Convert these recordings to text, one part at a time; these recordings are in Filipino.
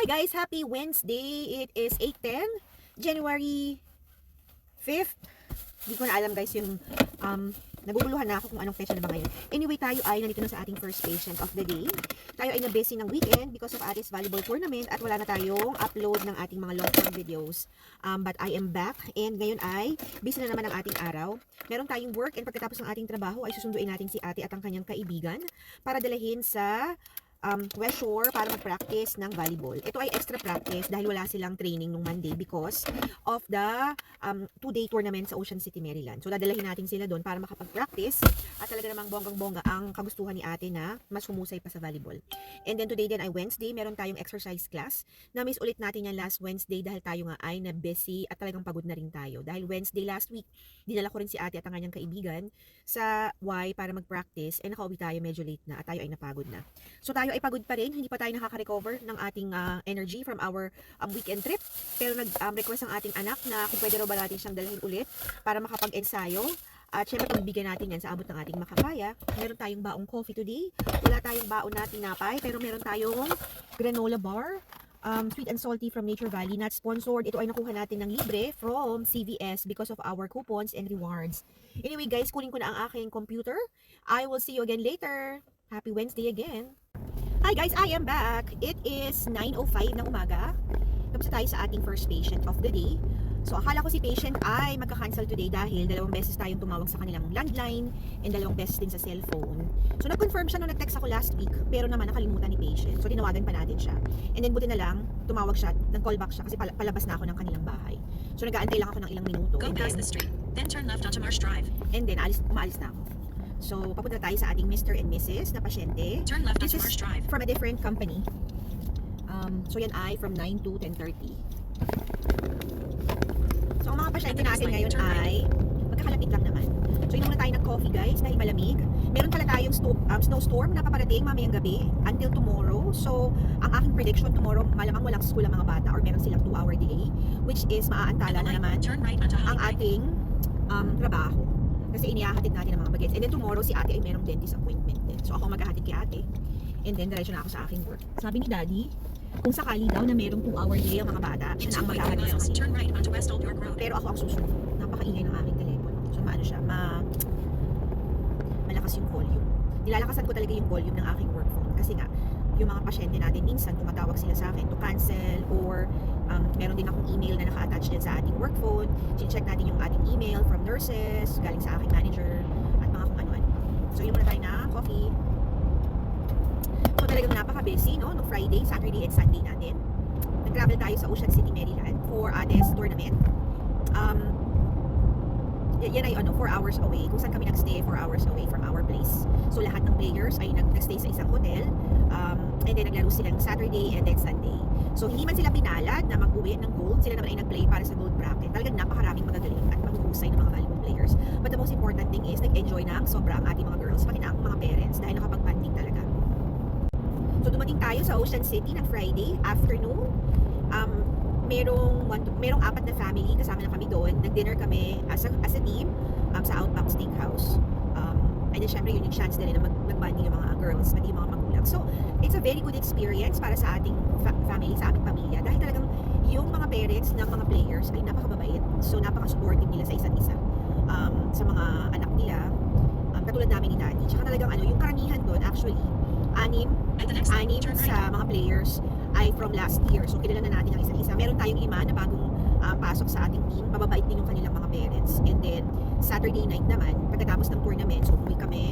Hi guys, happy Wednesday. It is 8:10, January 5th. Hindi ko na alam guys yung um naguguluhan na ako kung anong petsa na ba ngayon. Anyway, tayo ay nandito na sa ating first patient of the day. Tayo ay na-busy ng weekend because of Aris Volleyball Tournament at wala na tayong upload ng ating mga long-term videos. Um, but I am back and ngayon ay busy na naman ang ating araw. Meron tayong work and pagkatapos ng ating trabaho ay susunduin natin si ate at ang kanyang kaibigan para dalahin sa um, West Shore para mag-practice ng volleyball. Ito ay extra practice dahil wala silang training nung Monday because of the um, two-day tournament sa Ocean City, Maryland. So, dadalahin natin sila doon para makapag-practice at talaga namang bonggang-bongga ang kagustuhan ni ate na mas humusay pa sa volleyball. And then today din ay Wednesday, meron tayong exercise class. Na-miss ulit natin yan last Wednesday dahil tayo nga ay na busy at talagang pagod na rin tayo. Dahil Wednesday last week, dinala ko rin si ate at ang kanyang kaibigan sa Y para mag-practice and nakauwi tayo medyo late na at tayo ay napagod na. So tayo ay pagod pa rin, hindi pa tayo nakaka-recover ng ating ah, energy from our um, weekend trip. Pero nag-request ang ating anak na kung pwede raw ba natin siyang dalhin ulit para makapag-ensayo. At syempre, pagbigyan natin yan sa abot ng ating makakaya. Meron tayong baong coffee today. Wala tayong baon na tinapay, pero meron tayong granola bar. Um, sweet and salty from Nature Valley. Not sponsored. Ito ay nakuha natin ng libre from CVS because of our coupons and rewards. Anyway guys, kunin ko na ang aking computer. I will see you again later. Happy Wednesday again. Hi guys, I am back. It is 9.05 ng umaga. Tapos tayo sa ating first patient of the day. So akala ko si patient ay magka-cancel today dahil dalawang beses tayong tumawag sa kanilang landline and dalawang beses din sa cellphone. So nag-confirm siya nung nag-text ako last week pero naman nakalimutan ni patient. So tinawagan pa natin siya. And then buti na lang, tumawag siya, nag-call back siya kasi pal- palabas na ako ng kanilang bahay. So nag-aantay lang ako ng ilang minuto. Go past the street, then turn left onto Marsh Drive. and then alis, umaalis na ako. So papunta tayo sa ating Mr. and Mrs. na pasyente Turn left This is Drive. from a different company. Um, so yan ay from 9 to 10.30. So ang mga pasyente natin ngayon ay magkakalapit lang naman. So inuuna tayo ng coffee guys dahil malamig. Meron pala tayong sto- um, snowstorm na paparating mamayang gabi until tomorrow. So ang aking prediction tomorrow malamang walang school ang mga bata or meron silang 2 hour delay which is maaantala na naman ang ating um, trabaho. Kasi inihahatid natin ang mga bagets. And then tomorrow si ate ay merong dentist appointment din. So ako maghahatid kay ate. And then diretso na ako sa aking work. Sabi ni daddy, kung sakali daw na merong 2 hour delay ang mga bata, siya na ang 2.3 maghahatid sa kanila. turn right onto West Old York Road. Pero ako ang susunod. Napakaingay ng aking telepono. So maano siya, ma malakas yung volume. Nilalakasan ko talaga yung volume ng aking work phone kasi nga yung mga pasyente natin minsan tumatawag sila sa akin to cancel or um, meron din akong email na naka-attach dyan sa ating work phone. Check natin yung ating email nurses, galing sa aking manager, at mga kung ano-ano. So yun muna tayo na coffee. So talagang napaka-busy, no? No Friday, Saturday, and Sunday natin. Nag-travel tayo sa Ocean City, Maryland for Ades tournament. Um, yan ay ano, 4 hours away. Kung saan kami nagstay, 4 hours away from our place. So lahat ng players ay nag nagstay sa isang hotel. Um, and then naglaro silang Saturday and then Sunday. So hindi man sila pinalad na mag-uwi ng gold. Sila naman ay nag-play para sa gold bracket. Talagang napakaraming magagaling at mahuhusay ng mga volleyball players. But the most important thing is nag-enjoy na ang sobra ang ating mga girls, pati na ang mga parents dahil nakapag-banding talaga. So dumating tayo sa Ocean City ng Friday afternoon. Um, merong one, merong apat na family kasama na kami doon. Nag-dinner kami as a, as a team um, sa Outback Steakhouse. And then syempre yun yung chance na rin na mag, mag-bonding yung mga girls pati yung mga magulang. So it's a very good experience para sa ating fa- family, sa aming pamilya dahil talagang yung mga parents ng mga players ay napakababait. So napaka-supportive nila sa isa't isa. Um, sa mga anak nila, um, katulad namin ni Daddy. Tsaka talagang ano, yung karamihan doon actually, anim anim sa mga players ay from last year. So, kilala na natin ang isa't isa. Meron tayong lima na bagong ah, pasok sa ating team. Mababait din yung kanilang mga parents. And then, Saturday night naman, pagkatapos ng tournament, so umuwi kami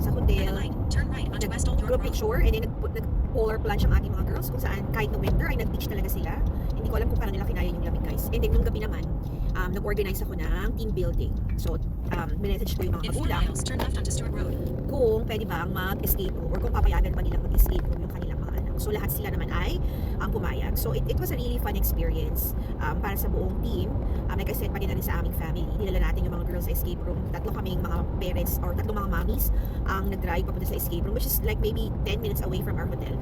sa hotel, light, turn right onto West Old York group Road. picture, and then nag, nag-polar plunge ang ating mga girls kung saan kahit no winter ay nag-beach talaga sila. Hindi ko alam kung paano nila kinaya yung lamig guys. And then nung gabi naman, um, nag-organize ako ng team building. So, um, minessage ko yung mga In 4 magulang kung pwede bang mag-escape room or kung papayagan ba nilang mag-escape room yung kanilang mga anak. So lahat sila naman ay ang pumayag. So it, it was a really fun experience um, para sa buong team. Um, like I said, pati na rin sa aming family. Dinala natin yung mga girls sa escape room. Tatlo kaming mga parents or tatlong mga mommies ang nag-drive papunta sa escape room which is like maybe 10 minutes away from our hotel.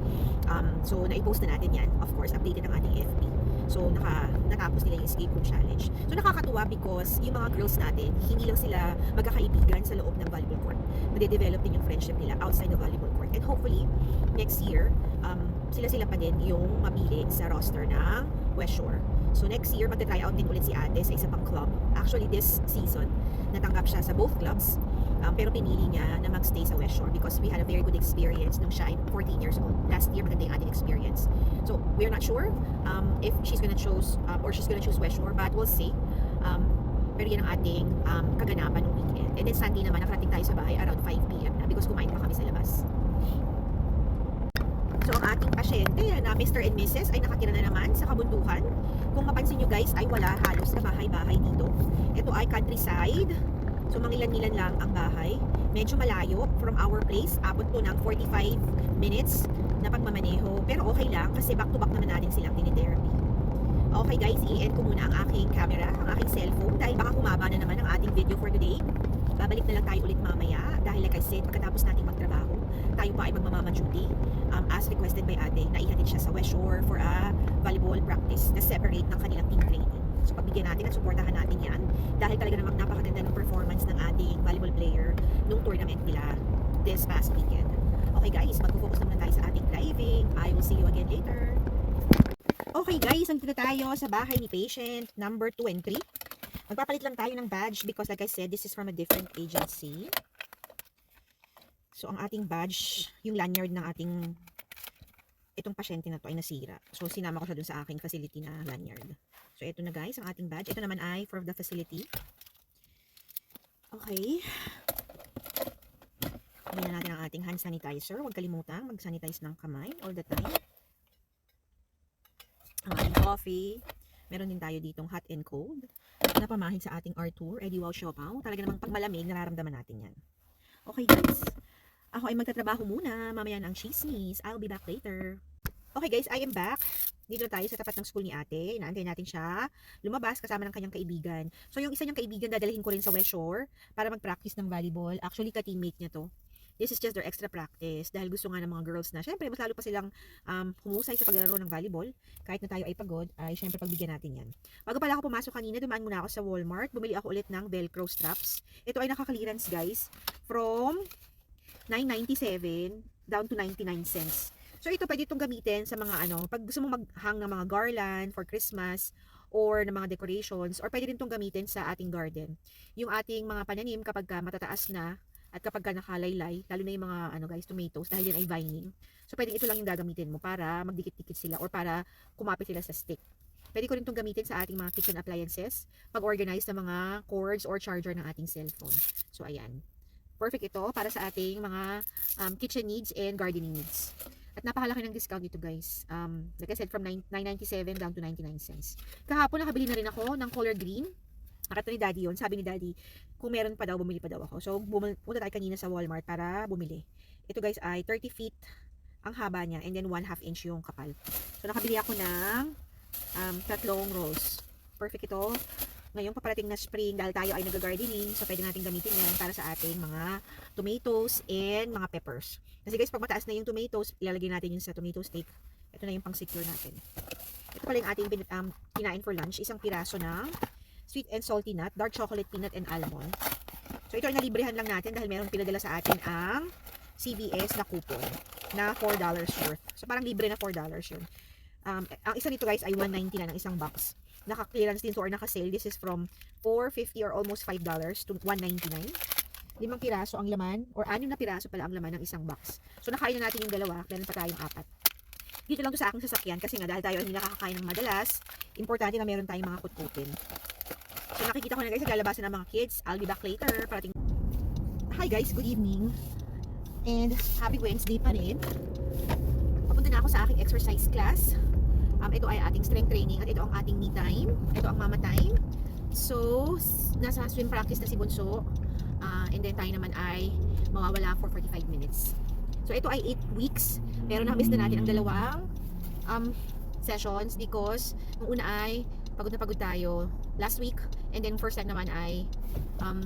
Um, so na-post na natin yan. Of course, updated ang ating FB. So, naka, natapos nila yung escape room challenge. So, nakakatuwa because yung mga girls natin, hindi lang sila magkakaibigan sa loob ng volleyball court. Made-develop din yung friendship nila outside the volleyball court. And hopefully, next year, um, sila-sila pa din yung mapili sa roster ng West Shore. So next year, magta-try out din ulit si ate sa isa pang club. Actually, this season, natanggap siya sa both clubs. Um, pero pinili niya na magstay sa West Shore because we had a very good experience nung siya ay 14 years old. Last year, maganda yung ating experience. So, we're not sure um, if she's gonna choose um, or she's gonna choose West Shore, but we'll see. Um, pero yan ang ating um, kaganapan ng weekend. And then Sunday naman, nakarating tayo sa bahay around 5pm na because kumain pa kami sa labas. So ang ating pasyente na Mr. and Mrs. ay nakatira na naman sa kabundukan. Kung mapansin nyo guys ay wala halos na bahay-bahay dito. Ito ay countryside. So mangilan-ngilan lang ang bahay. Medyo malayo from our place. Abot po ng 45 minutes na pagmamaneho. Pero okay lang kasi back-to-back naman natin silang tinitherapy. Okay guys, i-end ko muna ang aking camera, ang aking cellphone dahil baka humaba na naman ang ating video for today. Babalik na lang tayo ulit mamaya dahil like I said, pagkatapos nating magtrabaho, tayo pa ay magmamama duty um, as requested by ate na ihatid siya sa West Shore for a volleyball practice na separate ng kanilang team training. So pagbigyan natin at suportahan natin yan dahil talaga namang napakaganda ng performance ng ating volleyball player nung tournament nila this past weekend. Okay guys, mag-focus naman tayo sa ating driving. I will see you again later. Okay guys, nandito na tayo sa bahay ni patient number 2 and 3. Magpapalit lang tayo ng badge because like I said, this is from a different agency. So ang ating badge, yung lanyard ng ating itong pasyente na to ay nasira. So sinama ko siya dun sa aking facility na lanyard. So ito na guys, ang ating badge. Ito naman ay for the facility. Okay. Kunin na natin ang ating hand sanitizer. Huwag kalimutan mag-sanitize ng kamay all the time ang ating coffee. Meron din tayo ditong hot and cold. Na pamahid sa ating art tour, Eddie Wow Siopaw. Talaga namang pag malamig, nararamdaman natin yan. Okay guys, ako ay magtatrabaho muna. Mamaya na ang chismis. I'll be back later. Okay guys, I am back. Dito tayo sa tapat ng school ni ate. Inaantay natin siya lumabas kasama ng kanyang kaibigan. So yung isa niyang kaibigan, dadalhin ko rin sa West Shore para mag-practice ng volleyball. Actually, ka-teammate niya to. This is just their extra practice dahil gusto nga ng mga girls na syempre mas lalo pa silang um, humusay sa paglaro ng volleyball kahit na tayo ay pagod ay syempre pagbigyan natin yan bago pala ako pumasok kanina dumaan muna ako sa Walmart bumili ako ulit ng velcro straps ito ay naka-clearance guys from 9.97 down to 99 cents so ito pwede itong gamitin sa mga ano pag gusto mong maghang ng mga garland for Christmas or ng mga decorations or pwede rin itong gamitin sa ating garden yung ating mga pananim kapag ka matataas na at kapag ka nakalaylay, lalo na yung mga ano guys, tomatoes, dahil yan ay vining. So, pwedeng ito lang yung gagamitin mo para magdikit-dikit sila or para kumapit sila sa stick. Pwede ko rin itong gamitin sa ating mga kitchen appliances, pag-organize ng mga cords or charger ng ating cellphone. So, ayan. Perfect ito para sa ating mga um, kitchen needs and gardening needs. At napakalaki ng discount dito guys. Um, like I said, from 9 9.97 down to 99 cents. Kahapon nakabili na rin ako ng color green. Nakita ni Daddy yun. Sabi ni Daddy, kung meron pa daw, bumili pa daw ako. So, bumili, punta tayo kanina sa Walmart para bumili. Ito guys ay 30 feet ang haba niya and then 1 half inch yung kapal. So, nakabili ako ng um, tatlong rolls. Perfect ito. Ngayon, paparating na spring dahil tayo ay nag-gardening. So, pwede natin gamitin yan para sa ating mga tomatoes and mga peppers. Kasi guys, pag mataas na yung tomatoes, ilalagay natin yun sa tomato steak. Ito na yung pang-secure natin. Ito pala yung ating um, kinain for lunch. Isang piraso ng sweet and salty nut, dark chocolate peanut and almond. So ito ay nalibrehan lang natin dahil meron pinadala sa atin ang CVS na coupon na $4 worth. So parang libre na $4 yun. Um, ang isa nito guys ay 190 na ng isang box. Naka-clearance din to or naka-sale. This is from 450 or almost $5 to 199. Limang piraso ang laman or anim na piraso pala ang laman ng isang box. So nakain na natin yung dalawa, meron pa tayong apat. Dito lang to sa aking sasakyan kasi nga dahil tayo ay hindi nakakakain ng madalas, importante na meron tayong mga kutkutin. So nakikita ko na guys, naglalabasan ng mga kids. I'll be back later. Parating... Hi guys, good evening. And happy Wednesday pa rin. Papunta na ako sa aking exercise class. Um, ito ay ating strength training at ito ang ating me time. Ito ang mama time. So, nasa swim practice na si Bunso. Ah, and then tayo naman ay mawawala for 45 minutes. So, ito ay 8 weeks. Pero na-miss na natin ang dalawang um, sessions because nung una ay pagod na pagod tayo last week and then first time naman ay um,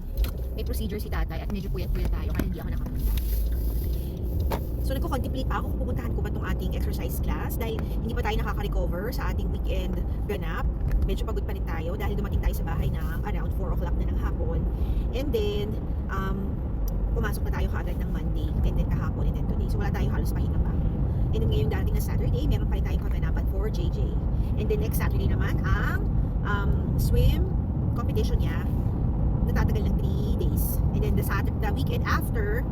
may procedure si tatay at medyo puyat-puyat tayo kaya hindi ako nakapunta. So nagko-contemplate pa ako kung pupuntahan ko ba itong ating exercise class dahil hindi pa tayo nakaka-recover sa ating weekend ganap. Medyo pagod pa rin tayo dahil dumating tayo sa bahay na around 4 o'clock na ng hapon. And then, um, pumasok na tayo kaagad ng Monday and then kahapon and then today. So wala tayong halos pahinga pa. And then ngayong darating na Saturday, meron pa rin tayong kaganapan for JJ. And then next Saturday naman, ang um, swim competition niya natatagal ng 3 days. And then the Saturday, the weekend after,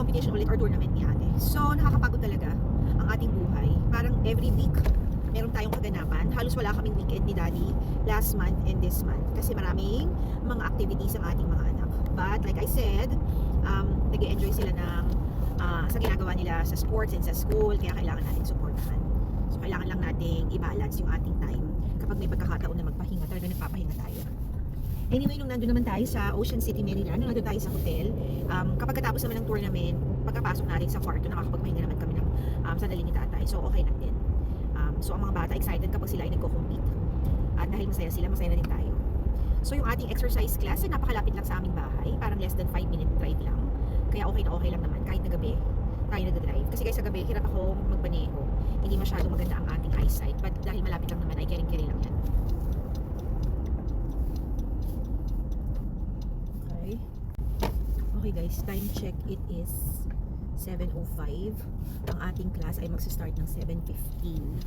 competition ulit or tournament ni ate. So, nakakapagod talaga ang ating buhay. Parang every week, meron tayong kaganapan. Halos wala kaming weekend ni daddy last month and this month. Kasi maraming mga activities ang ating mga anak. But, like I said, um, nag enjoy sila ng ah, sa ginagawa nila sa sports and sa school. Kaya kailangan natin supportahan. So, kailangan lang nating i-balance yung ating time. Kapag may pagkakataon na magpahinga, talaga nagpapahinga. Anyway, nung nandun naman tayo sa Ocean City, Maryland, nung nandun tayo sa hotel, um, kapag katapos naman ng tournament, pagkapasok natin sa kwarto, nakakapagpahinga naman kami ng um, sandali ni tatay. So, okay lang din. Um, so, ang mga bata excited kapag sila ay nagko-compete. At dahil masaya sila, masaya na din tayo. So, yung ating exercise class napakalapit lang sa aming bahay. Parang less than 5 minute drive lang. Kaya okay na okay lang naman, kahit na gabi tayo nag-drive. Kasi guys, sa gabi, hirap ako magbaneho. Hindi masyadong maganda ang ating eyesight. But dahil malapit lang naman, ay kering-keri lang yan. Okay. Okay guys, time check it is 7.05. Ang ating class ay magsa-start ng 7.15.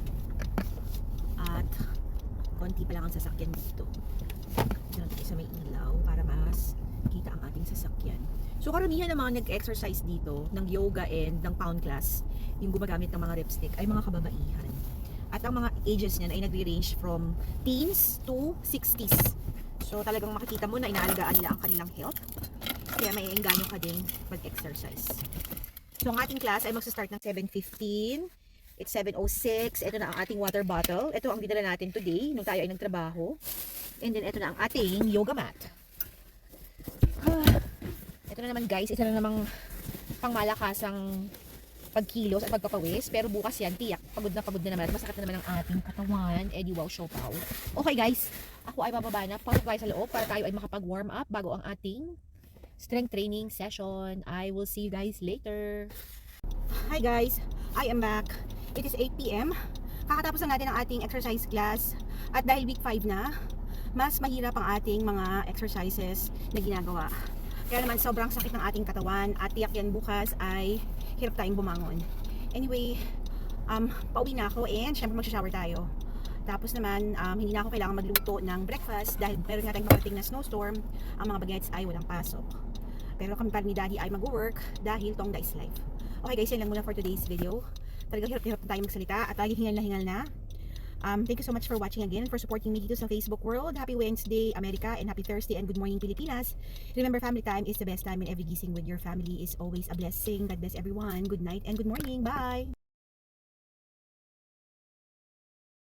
At konti pa lang ang sasakyan dito. Dito natin sa may ilaw para mas kita ang ating sasakyan. So karamihan ng mga nag-exercise dito ng yoga and ng pound class, yung gumagamit ng mga rep ay mga kababaihan. At ang mga ages niyan ay nagre-range from teens to 60s. So talagang makikita mo na inaalagaan nila ang kanilang health. Kaya may engganyo ka din mag-exercise. So ang ating class ay magsa-start ng 7.15. It's 7.06. Ito na ang ating water bottle. Ito ang dinala natin today nung tayo ay nagtrabaho. And then ito na ang ating yoga mat. Ito na naman guys, isa na namang pangmalakasang pagkilos at pagpapawis. Pero bukas yan, tiyak. Pagod na pagod na naman. Masakit na naman ang ating katawan. Eddie wow, show pow. Okay guys, ako ay bababa na. Pasok tayo sa loob para tayo ay makapag-warm up bago ang ating strength training session. I will see you guys later. Hi guys, I am back. It is 8 p.m. Kakatapos lang natin ang ating exercise class. At dahil week 5 na, mas mahirap ang ating mga exercises na ginagawa. Kaya naman sobrang sakit ng ating katawan at tiyak yan bukas ay hirap tayong bumangon. Anyway, um, pauwi na ako and syempre mag-shower tayo. Tapos naman, um, hindi na ako kailangan magluto ng breakfast dahil meron nga tayong na snowstorm. Ang mga bagets ay walang pasok. Pero kami pa rin ni Daddy ay mag-work dahil tong dice life. Okay guys, yan lang muna for today's video. Talagang hirap-hirap na tayo magsalita at lagi hingal na hingal na. Um, thank you so much for watching again, for supporting me dito sa Facebook world. Happy Wednesday, America, and happy Thursday and good morning, Pilipinas. Remember, family time is the best time and every gising with your family is always a blessing. God bless everyone. Good night and good morning. Bye!